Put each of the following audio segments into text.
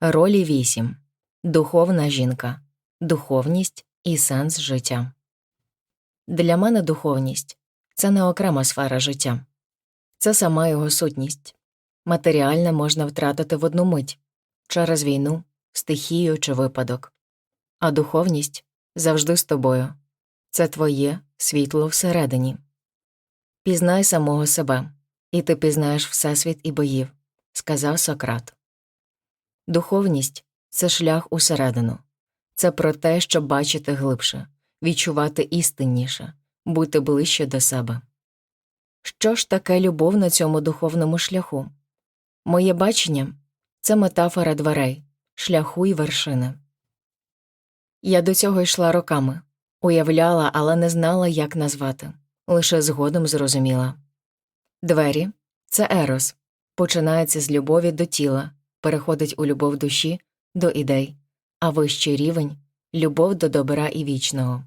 Ролі 8. Духовна жінка. Духовність і сенс життя. Для мене духовність це не окрема сфера життя, це сама його сутність. Матеріальне можна втратити в одну мить через війну, стихію чи випадок. А духовність завжди з тобою це твоє світло всередині. Пізнай самого себе, і ти пізнаєш Всесвіт і боїв, сказав Сократ. Духовність це шлях усередину, це про те, щоб бачити глибше, відчувати істинніше, бути ближче до себе. Що ж таке любов на цьому духовному шляху? Моє бачення це метафора дверей, шляху і вершини. Я до цього йшла роками, уявляла, але не знала, як назвати, лише згодом зрозуміла. Двері це ерос, починається з любові до тіла, переходить у любов душі до ідей, а вищий рівень любов до добра і вічного.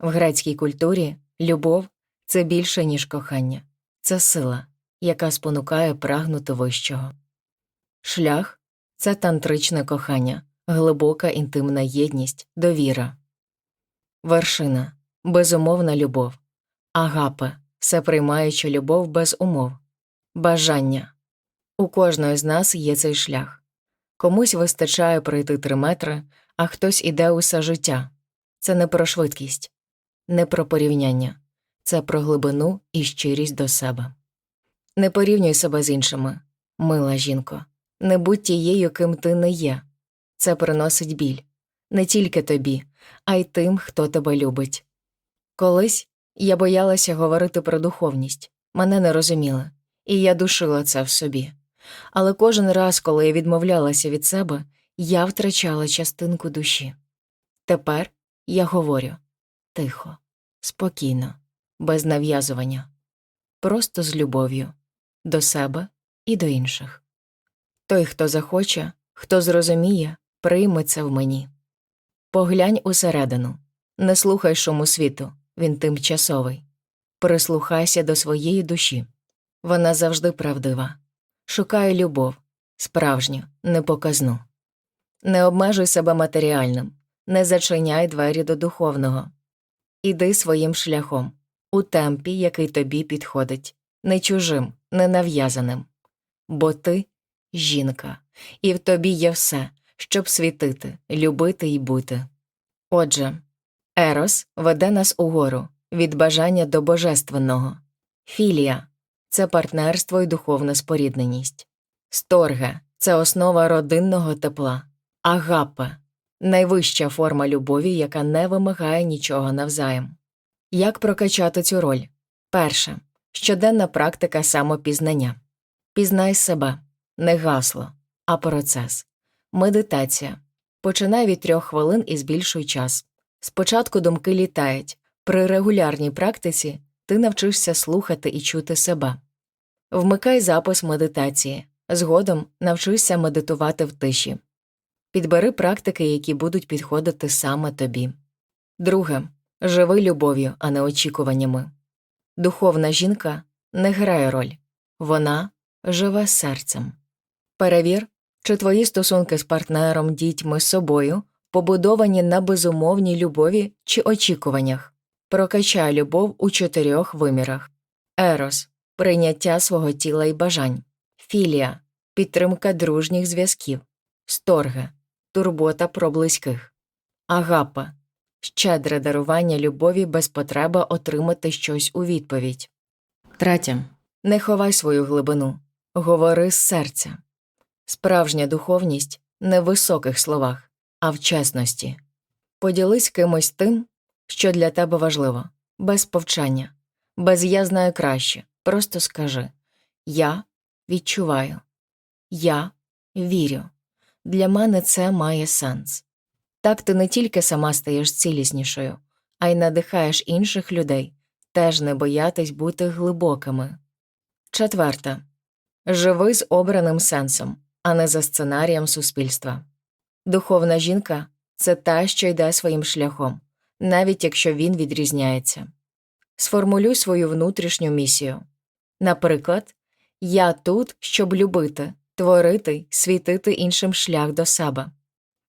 В грецькій культурі любов це більше, ніж кохання, це сила, яка спонукає прагнути вищого. Шлях це тантричне кохання, глибока інтимна єдність, довіра. Вершина безумовна любов, агапе всеприймаюча любов без умов, бажання. У кожної з нас є цей шлях. Комусь вистачає пройти три метри, а хтось іде усе життя. Це не про швидкість, не про порівняння, це про глибину і щирість до себе. Не порівнюй себе з іншими, мила жінко, не будь тією, ким ти не є. Це приносить біль не тільки тобі, а й тим, хто тебе любить. Колись я боялася говорити про духовність, мене не розуміли, і я душила це в собі. Але кожен раз, коли я відмовлялася від себе, я втрачала частинку душі. Тепер я говорю тихо, спокійно, без нав'язування, просто з любов'ю до себе і до інших. Той, хто захоче, хто зрозуміє, прийме це в мені. Поглянь усередину, не слухай шуму світу, він тимчасовий. Прислухайся до своєї душі. Вона завжди правдива. Шукай любов, справжню, непоказну. Не обмежуй себе матеріальним, не зачиняй двері до духовного. Іди своїм шляхом, у темпі, який тобі підходить, не чужим, не нав'язаним. Бо ти жінка, і в тобі є все, щоб світити, любити і бути. Отже, Ерос веде нас угору від бажання до божественного, філія це партнерство і духовна спорідненість, сторге це основа родинного тепла, агапе найвища форма любові, яка не вимагає нічого навзаєм. Як прокачати цю роль? Перше щоденна практика самопізнання. Пізнай себе, не гасло, а процес. Медитація. Починай від трьох хвилин і збільшуй час. Спочатку думки літають. При регулярній практиці ти навчишся слухати і чути себе. Вмикай запис медитації. Згодом навчишся медитувати в тиші. Підбери практики, які будуть підходити саме тобі. Друге. Живи любов'ю, а не очікуваннями. Духовна жінка не грає роль вона живе серцем. Перевір, чи твої стосунки з партнером, дітьми, собою побудовані на безумовній любові чи очікуваннях. Прокачай любов у чотирьох вимірах: Ерос прийняття свого тіла і бажань, філія підтримка дружніх зв'язків, сторге турбота про близьких, агапа щедре дарування любові без потреби отримати щось у відповідь. Третє. Не ховай свою глибину, говори з серця. Справжня духовність не в високих словах, а в чесності. Поділись кимось тим, що для тебе важливо, без повчання, без я знаю краще. Просто скажи Я відчуваю, я вірю. Для мене це має сенс. Так ти не тільки сама стаєш ціліснішою, а й надихаєш інших людей теж не боятись бути глибокими. Четверте. Живи з обраним сенсом, а не за сценарієм суспільства. Духовна жінка це та, що йде своїм шляхом, навіть якщо він відрізняється. Сформулюй свою внутрішню місію. Наприклад, я тут, щоб любити, творити, світити іншим шлях до себе.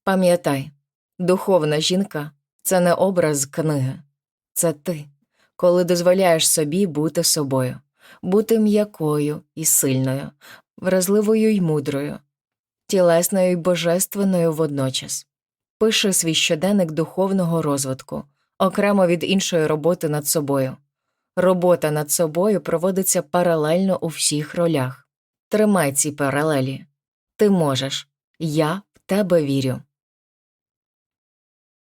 Пам'ятай, духовна жінка це не образ книги, це ти, коли дозволяєш собі бути собою, бути м'якою і сильною, вразливою й мудрою, тілесною й божественною водночас. Пиши свій щоденник духовного розвитку, окремо від іншої роботи над собою. Робота над собою проводиться паралельно у всіх ролях. Тримай ці паралелі. Ти можеш. Я в тебе вірю.